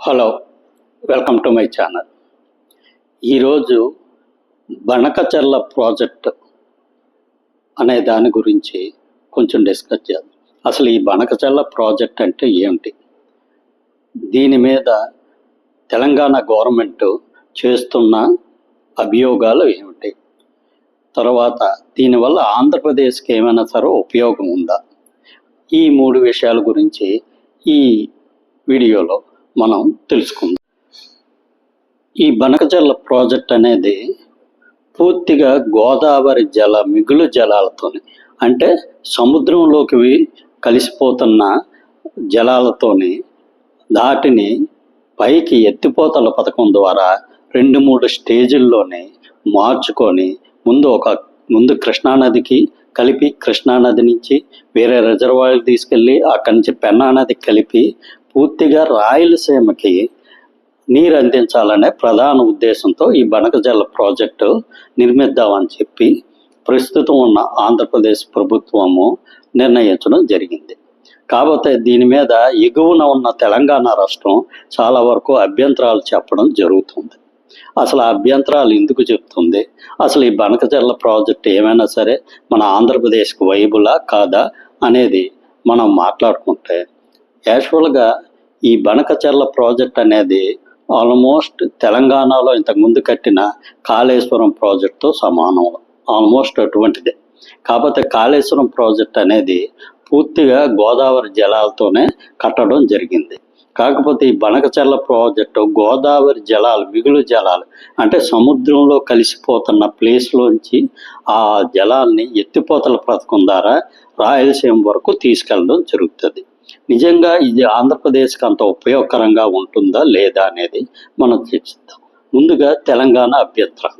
Hello welcome to my channel. ఈరోజు Banakacherla project అనే దాని గురించి కొంచెం డిస్కస్ చేద్దాం. అసలు ఈ బనకచర్ల ప్రాజెక్ట్ అంటే ఏమిటి? దీని మీద తెలంగాణ గవర్నమెంట్ చేస్తున్న అభియోగాలు ఏమిటి? తర్వాత దీనివల్ల ఆంధ్రప్రదేశ్కి ఏమైనా సరే ఉపయోగం ఉందా? ఈ మూడు విషయాల గురించి ఈ వీడియోలో మనం తెలుసుకుందాం. ఈ బనకజల్ల ప్రాజెక్ట్ అనేది పూర్తిగా గోదావరి జల మిగులు జలాలతోని అంటే సముద్రంలోకి కలిసిపోతున్న జలాలతోని దాటిని పైకి ఎత్తిపోతల పథకం ద్వారా రెండు మూడు స్టేజుల్లోనే మార్చుకొని ముందు ఒక ముందు కృష్ణానదికి కలిపి కృష్ణానది నుంచి వేరే రిజర్వాయర్ తీసుకెళ్ళి అక్కడి నుంచి పెన్నా కలిపి పూర్తిగా రాయలసీమకి నీరు అందించాలనే ప్రధాన ఉద్దేశంతో ఈ బనకజల ప్రాజెక్టు నిర్మిద్దామని చెప్పి ప్రస్తుతం ఉన్న ఆంధ్రప్రదేశ్ ప్రభుత్వము నిర్ణయించడం జరిగింది. కాకపోతే దీని మీద ఎగువన ఉన్న తెలంగాణ రాష్ట్రం చాలా వరకు అభ్యంతరాలు చెప్పడం జరుగుతుంది. అసలు ఆ అభ్యంతరాలు ఎందుకు చెప్తుంది? అసలు ఈ బనకజల్ల ప్రాజెక్ట్ ఏమైనా సరే మన ఆంధ్రప్రదేశ్కి వైబులా కాదా అనేది మనం మాట్లాడుకుంటే యాక్చువల్గా ఈ బనకచర్ల ప్రాజెక్ట్ అనేది ఆల్మోస్ట్ తెలంగాణలో ఇంతకుముందు కట్టిన కాళేశ్వరం ప్రాజెక్ట్తో సమానం ఆల్మోస్ట్ అటువంటిదే. కాకపోతే కాళేశ్వరం ప్రాజెక్ట్ అనేది పూర్తిగా గోదావరి జలాలతోనే కట్టడం జరిగింది. కాకపోతే ఈ బనకచర్ల ప్రాజెక్టు గోదావరి జలాలు మిగులు జలాలు అంటే సముద్రంలో కలిసిపోతున్న ప్లేస్లోంచి ఆ జలాల్ని ఎత్తిపోతల పథకం ద్వారా రాయలసీమ వరకు తీసుకెళ్ళడం జరుగుతుంది. నిజంగా ఇది ఆంధ్రప్రదేశ్కి అంత ఉపయోగకరంగా ఉంటుందా లేదా అనేది మనం చర్చిద్దాం. ముందుగా తెలంగాణ అభ్యంతరం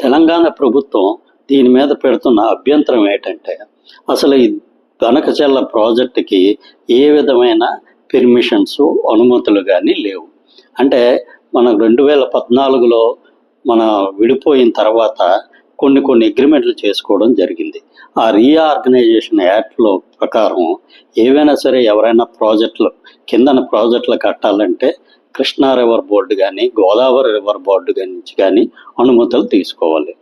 తెలంగాణ ప్రభుత్వం దీని మీద పెడుతున్న అభ్యంతరం ఏంటంటే అసలు ఈ గనకచల్ల ప్రాజెక్టుకి ఏ విధమైన పెర్మిషన్స్ అనుమతులు కానీ లేవు. అంటే మన రెండు వేల పద్నాలుగులో మన విడిపోయిన తర్వాత కొన్ని కొన్ని అగ్రిమెంట్లు చేసుకోవడం జరిగింది. ఆ రీఆర్గనైజేషన్ యాక్ట్లో ప్రకారం ఏవైనా సరే ఎవరైనా ప్రాజెక్టులు కిందన ప్రాజెక్టులు కట్టాలంటే కృష్ణా రివర్ బోర్డు కానీ గోదావరి రివర్ బోర్డు నుంచి కానీ అనుమతులు తీసుకోవాలి.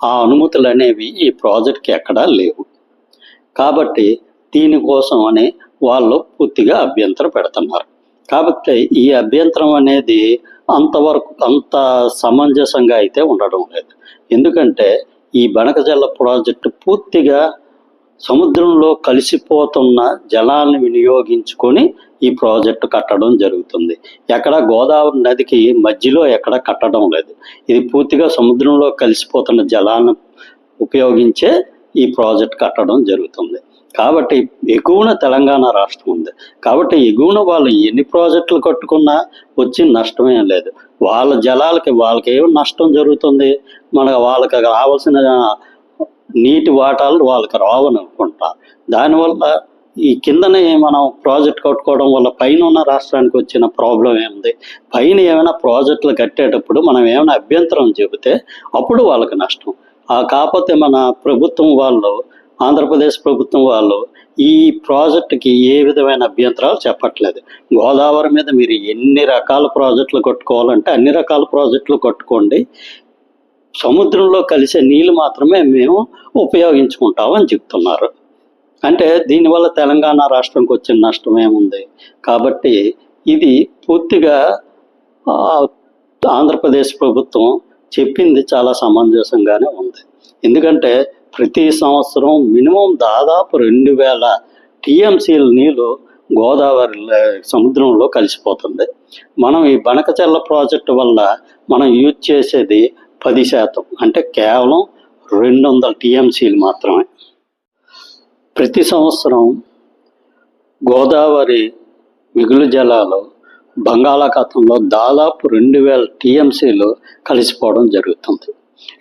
ఆ అనుమతులు అనేవి ఈ ప్రాజెక్ట్కి ఎక్కడా లేవు. కాబట్టి దీనికోసం అని వాళ్ళు పూర్తిగా అభ్యంతరం పెడుతున్నారు. కాబట్టి ఈ అభ్యంతరం అనేది అంతవరకు అంత సమంజసంగా అయితే ఉండడం లేదు. ఎందుకంటే ఈ బనకజల్ల ప్రాజెక్టు పూర్తిగా సముద్రంలో కలిసిపోతున్న జలాన్ని వినియోగించుకొని ఈ ప్రాజెక్టు కట్టడం జరుగుతుంది. ఎక్కడ గోదావరి నదికి మధ్యలో ఎక్కడ కట్టడం లేదు. ఇది పూర్తిగా సముద్రంలో కలిసిపోతున్న జలాన్ని ఉపయోగించే ఈ ప్రాజెక్ట్ కట్టడం జరుగుతుంది. కాబట్టి ఎగువన తెలంగాణ రాష్ట్రం ఉంది. కాబట్టి ఎగువన వాళ్ళు ఎన్ని ప్రాజెక్టులు కట్టుకున్నా వచ్చి నష్టమేం లేదు. వాళ్ళ జలాలకి వాళ్ళకి ఏం నష్టం జరుగుతుంది? మన వాళ్ళకి రావాల్సిన నీటి వాటాలు వాళ్ళకి రావనుకుంటా. దానివల్ల ఈ కిందనే మనం ప్రాజెక్ట్ కట్టుకోవడం వల్ల పైన ఉన్న రాష్ట్రానికి వచ్చిన ప్రాబ్లం ఏముంది? పైన ఏమైనా ప్రాజెక్టులు కట్టేటప్పుడు మనం ఏమైనా అభ్యంతరం చెబితే అప్పుడు వాళ్ళకి నష్టం. ఆ కాకపోతే మన ప్రభుత్వం వాళ్ళు ఆంధ్రప్రదేశ్ ప్రభుత్వం వాళ్ళు ఈ ప్రాజెక్టుకి ఏ విధమైన అభ్యంతరాలు చెప్పట్లేదు. గోదావరి మీద మీరు ఎన్ని రకాల ప్రాజెక్టులు కట్టుకోవాలంటే అన్ని రకాల ప్రాజెక్టులు కట్టుకోండి. సముద్రంలో కలిసే నీళ్ళు మాత్రమే మేము ఉపయోగించుకుంటామని చెప్తున్నారు. అంటే దీనివల్ల తెలంగాణ రాష్ట్రంకి వచ్చిన నష్టం ఏముంది? కాబట్టి ఇది పూర్తిగా ఆంధ్రప్రదేశ్ ప్రభుత్వం చెప్పింది చాలా సమంజసంగానే ఉంది. ఎందుకంటే ప్రతి సంవత్సరం మినిమం దాదాపు రెండు వేల టీఎంసీల నీళ్ళు గోదావరి సముద్రంలో కలిసిపోతుంది. మనం ఈ బనకచర్ల ప్రాజెక్టు వల్ల మనం యూజ్ చేసేది పది శాతం అంటే కేవలం రెండు వందల టీఎంసీలు మాత్రమే. ప్రతి సంవత్సరం గోదావరి మిగులు జలాలు బంగాళాఖాతంలో దాదాపు రెండు వేల టీఎంసీలు కలిసిపోవడం జరుగుతుంది.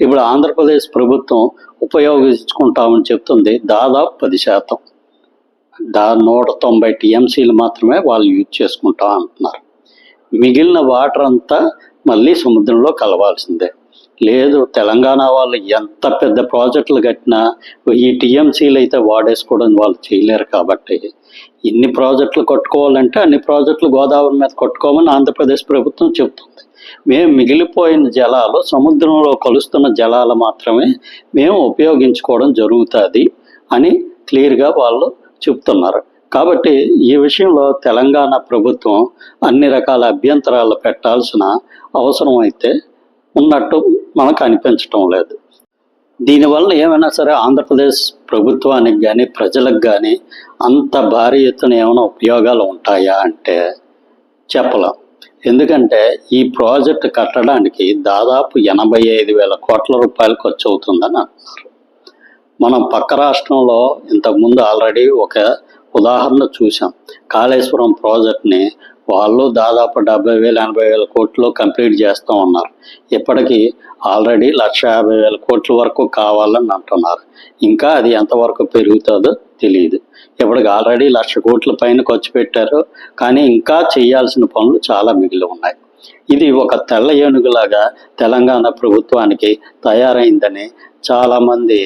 ఇప్పుడు ఆంధ్రప్రదేశ్ ప్రభుత్వం ఉపయోగించుకుంటామని చెప్తుంది దాదాపు పది శాతం. దా నూట తొంభై టీఎంసీలు మాత్రమే వాళ్ళు యూజ్ చేసుకుంటాం అంటున్నారు. మిగిలిన వాటర్ అంతా మళ్ళీ సముద్రంలో కలవాల్సిందే. లేదు తెలంగాణ వాళ్ళు ఎంత పెద్ద ప్రాజెక్టులు కట్టినా ఈ టీఎంసీలు అయితే వాడేసుకోవడం వాళ్ళు చేయలేరు కాబట్టి ఇన్ని ప్రాజెక్టులు కట్టుకోవాలంటే అన్ని ప్రాజెక్టులు గోదావరి మీద కొట్టుకోమని ఆంధ్రప్రదేశ్ ప్రభుత్వం చెబుతుంది మేము మిగిలిపోయిన జలాలు సముద్రంలో కలుస్తున్న జలాలు మాత్రమే మేము ఉపయోగించుకోవడం జరుగుతుంది అని క్లియర్గా వాళ్ళు చెప్తున్నారు. కాబట్టి ఈ విషయంలో తెలంగాణ ప్రభుత్వం అన్ని రకాల అభ్యంతరాలు పెట్టాల్సిన అవసరం అయితే ఉన్నట్టు మనకు అనిపించటం లేదు. దీనివల్ల ఏమైనా సరే ఆంధ్రప్రదేశ్ ప్రభుత్వానికి కానీ ప్రజలకు కానీ అంత భారీ ఎత్తున ఏమైనా ఉపయోగాలు ఉంటాయా అంటే చెప్పలేం. ఎందుకంటే ఈ ప్రాజెక్ట్ కట్టడానికి దాదాపు ఎనభై ఐదు వేల కోట్ల రూపాయలు ఖర్చు అవుతుందని అంటున్నారు మనం పక్క రాష్ట్రంలో ఇంతకుముందు ఆల్రెడీ ఒక ఉదాహరణ చూసాం కాళేశ్వరం ప్రాజెక్ట్ని వాళ్ళు దాదాపు డెబ్బై వేల ఎనభై వేల కోట్లు కంప్లీట్ చేస్తూ ఉన్నారు. ఇప్పటికీ ఆల్రెడీ లక్ష యాభై వేల కోట్ల వరకు కావాలని అంటున్నారు. ఇంకా అది ఎంతవరకు పెరుగుతుందో తెలియదు ఇప్పటికి ఆల్రెడీ లక్ష కోట్ల పైన ఖర్చు పెట్టారు కానీ ఇంకా చేయాల్సిన పనులు చాలా మిగిలి ఉన్నాయి. ఇది ఒక తెల్ల ఏనుగులాగా తెలంగాణ ప్రభుత్వానికి తయారైందని చాలామంది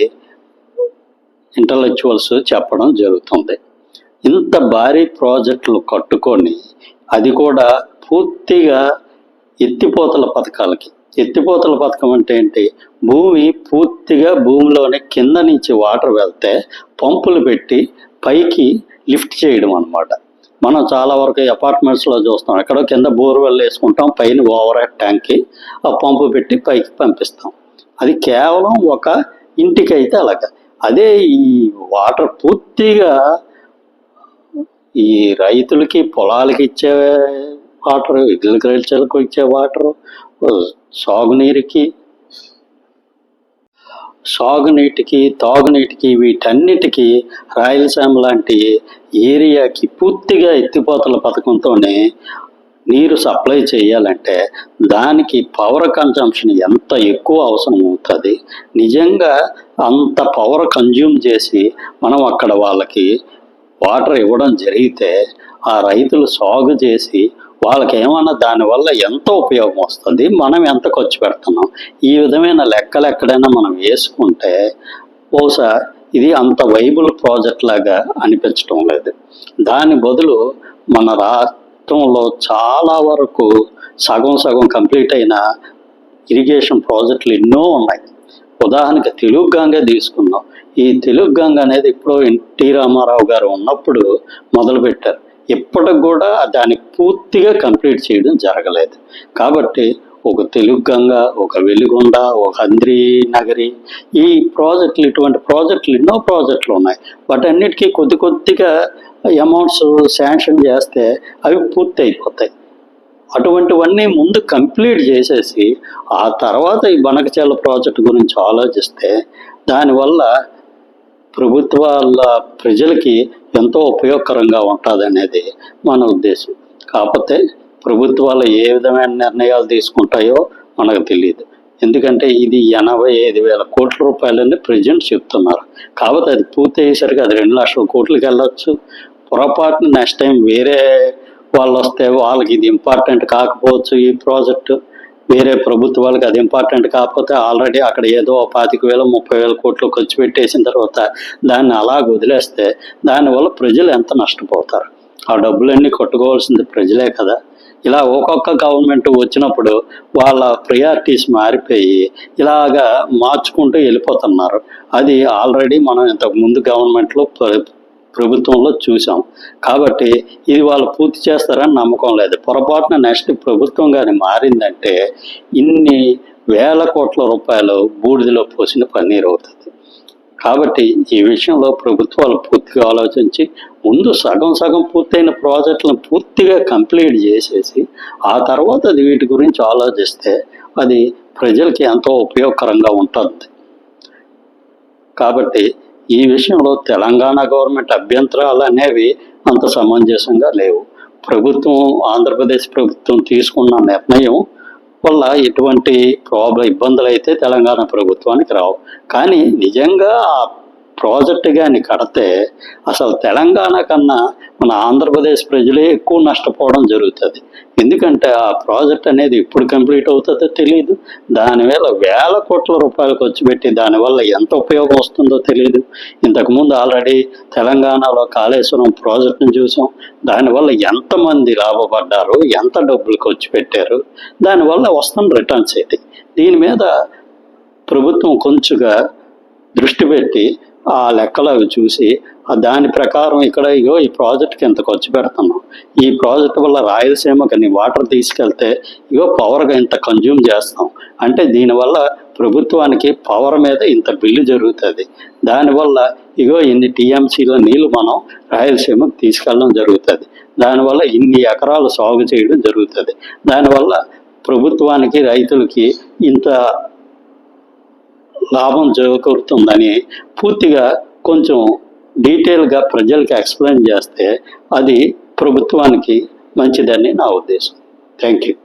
ఇంటలెక్చువల్స్ చెప్పడం జరుగుతుంది. ఇంత భారీ ప్రాజెక్టులు కట్టుకొని అది కూడా పూర్తిగా ఎత్తిపోతల పథకాలకి. ఎత్తిపోతల పథకం అంటే ఏంటి? భూమి పూర్తిగా భూమిలోనే కింద నుంచి వాటర్ వెళ్తే పంపులు పెట్టి పైకి లిఫ్ట్ చేయడం అన్నమాట. మనం చాలా వరకు అపార్ట్మెంట్స్లో చూస్తాం. ఎక్కడో కింద బోర్వెల్ వేసుకుంటాం. పైన ఓవర్ హెడ్ ట్యాంక్కి ఆ పంపు పెట్టి పైకి పంపిస్తాం. అది కేవలం ఒక ఇంటికి అయితే అలాగా. అదే ఈ వాటర్ పూర్తిగా ఈ రైతులకి పొలాలకి ఇచ్చే వాటర్ అగ్రికల్చర్కి ఇచ్చే వాటర్ సాగునీరుకి సాగునీటికి తాగునీటికి వీటన్నిటికీ రాయలసీమ లాంటి ఏరియాకి పూర్తిగా ఎత్తిపోతల పథకంతోనే నీరు సప్లై చేయాలంటే దానికి పవర్ కన్జంప్షన్ ఎంత ఎక్కువ అవసరం అవుతుంది? నిజంగా అంత పవర్ కన్జ్యూమ్ చేసి మనం అక్కడ వాళ్ళకి వాటర్ ఇవ్వడం జరిగితే ఆ రైతులు సాగు చేసి వాళ్ళకి ఏమన్నా దానివల్ల ఎంత ఉపయోగం వస్తుంది? మనం ఎంత ఖర్చు పెడుతున్నాం? ఈ విధమైన లెక్కలు ఎక్కడైనా మనం వేసుకుంటే బహుశా ఇది అంత వైబుల్ ప్రాజెక్ట్ లాగా అనిపించడం లేదు. దాని బదులు మన రాష్ట్రంలో చాలా వరకు సగం సగం కంప్లీట్ అయిన ఇరిగేషన్ ప్రాజెక్టులు ఎన్నో ఉన్నాయి. ఉదాహరణకి తెలుగు గంగ తీసుకుందాం. ఈ తెలుగు గంగ అనేది ఇప్పుడు ఎన్టీ రామారావు గారు ఉన్నప్పుడు మొదలుపెట్టారు. ఇప్పటికి కూడా దాన్ని పూర్తిగా కంప్లీట్ చేయడం జరగలేదు. కాబట్టి ఒక తెలుగు గంగ ఒక వెలుగొండ ఒక అంద్రి నగరి ఈ ప్రాజెక్టులు ఇటువంటి ప్రాజెక్టులు ఎన్నో ప్రాజెక్టులు ఉన్నాయి. వాటన్నిటికీ కొద్ది కొద్దిగా అమౌంట్స్ శాంక్షన్ చేస్తే అవి పూర్తి అయిపోతాయి అటువంటివన్నీ ముందు కంప్లీట్ చేసేసి ఆ తర్వాత ఈ బనకచేల ప్రాజెక్టు గురించి ఆలోచిస్తే దానివల్ల ప్రభుత్వాల ప్రజలకి ఎంతో ఉపయోగకరంగా ఉంటుంది అనేది మన ఉద్దేశం. కాకపోతే ప్రభుత్వాలు ఏ విధమైన నిర్ణయాలు తీసుకుంటాయో మనకు తెలియదు ఎందుకంటే ఇది ఎనభై ఐదు వేల కోట్ల రూపాయలని ప్రజెంట్ చెప్తున్నారు. కాబట్టి అది పూర్తి అయ్యేసరికి అది రెండు లక్షల కోట్లకి వెళ్ళొచ్చు. పొరపాటున నెక్స్ట్ టైం వేరే వాళ్ళు వస్తే వాళ్ళకి ఇది ఇంపార్టెంట్ కాకపోవచ్చు ఈ ప్రాజెక్టు. వేరే ప్రభుత్వాలకు అది ఇంపార్టెంట్ కాకపోతే ఆల్రెడీ అక్కడ ఏదో పాతిక వేల ముప్పై వేల కోట్లు ఖర్చు పెట్టేసిన తర్వాత దాన్ని అలాగ వదిలేస్తే దానివల్ల ప్రజలు ఎంత నష్టపోతారు? ఆ డబ్బులన్నీ కొట్టుకోవాల్సింది ప్రజలే కదా. ఇలా ఒక్కొక్క గవర్నమెంట్ వచ్చినప్పుడు వాళ్ళ ప్రియారిటీస్ మారిపోయి ఇలాగా మార్చుకుంటూ వెళ్ళిపోతున్నారు. అది ఆల్రెడీ మనం ఇంతకు ముందు గవర్నమెంట్లో ప్రభుత్వంలో చూసాం కాబట్టి ఇది వాళ్ళు పూర్తి చేస్తారని నమ్మకం లేదు. పొరపాటున నెక్స్ట్ ప్రభుత్వం కానీ మారిందంటే ఇన్ని వేల కోట్ల రూపాయలు బూడిదలో పోసిన పన్నీరు అవుతుంది. కాబట్టి ఈ విషయంలో ప్రభుత్వాలు పూర్తిగా ఆలోచించి ముందు సగం సగం పూర్తయిన ప్రాజెక్టులను పూర్తిగా కంప్లీట్ చేసేసి ఆ తర్వాత అది వీటి గురించి ఆలోచిస్తే అది ప్రజలకి ఎంతో ఉపయోగకరంగా ఉంటుంది. కాబట్టి ఈ విషయంలో తెలంగాణ గవర్నమెంట్ అభ్యంతరాలు అనేవి అంత సమంజసంగా లేవు. ప్రభుత్వం ఆంధ్రప్రదేశ్ ప్రభుత్వం తీసుకున్న నిర్ణయం వల్ల ఎటువంటి ప్రాబ్లం ఇబ్బందులు అయితే తెలంగాణ ప్రభుత్వానికి రావు. కానీ నిజంగా ఆ ప్రాజెక్ట్ కానీ కడితే అసలు తెలంగాణ కన్నా మన ఆంధ్రప్రదేశ్ ప్రజలే ఎక్కువ నష్టపోవడం జరుగుతుంది. ఎందుకంటే ఆ ప్రాజెక్ట్ అనేది ఎప్పుడు కంప్లీట్ అవుతుందో తెలియదు దానివల్ల వేల కోట్ల రూపాయలు ఖర్చు పెట్టి దానివల్ల ఎంత ఉపయోగం వస్తుందో తెలియదు ఇంతకుముందు ఆల్రెడీ తెలంగాణలో కాళేశ్వరం ప్రాజెక్టును చూసాం. దానివల్ల ఎంతమంది లాభపడ్డారు ఎంత డబ్బులు ఖర్చు పెట్టారు దానివల్ల వస్తున్న రిటర్న్స్ ఏంటి? దీని మీద ప్రభుత్వం కొంచెంగా దృష్టి పెట్టి ఆ లెక్కలు అవి చూసి దాని ప్రకారం ఇక్కడ ఇగో ఈ ప్రాజెక్ట్కి ఎంత ఖర్చు పెడుతున్నాం. ఈ ప్రాజెక్ట్ వల్ల రాయలసీమకి వాటర్ తీసుకెళ్తే ఇగో పవర్గా ఇంత కన్జ్యూమ్ చేస్తాం. అంటే దీనివల్ల ప్రభుత్వానికి పవర్ మీద ఇంత బిల్లు జరుగుతుంది. దానివల్ల ఇగో ఇన్ని టీఎంసీల నీళ్ళు మనం రాయలసీమకు తీసుకెళ్ళడం జరుగుతుంది. దానివల్ల ఇన్ని ఎకరాలు సాగు చేయడం జరుగుతుంది. దానివల్ల ప్రభుత్వానికి రైతులకి ఇంత లాభం చేకూరుతుందని పూర్తిగా కొంచెం డీటెయిల్గా ప్రజలకు ఎక్స్ప్లెయిన్ చేస్తే అది ప్రభుత్వానికి మంచిదని నా ఉద్దేశం. Thank you.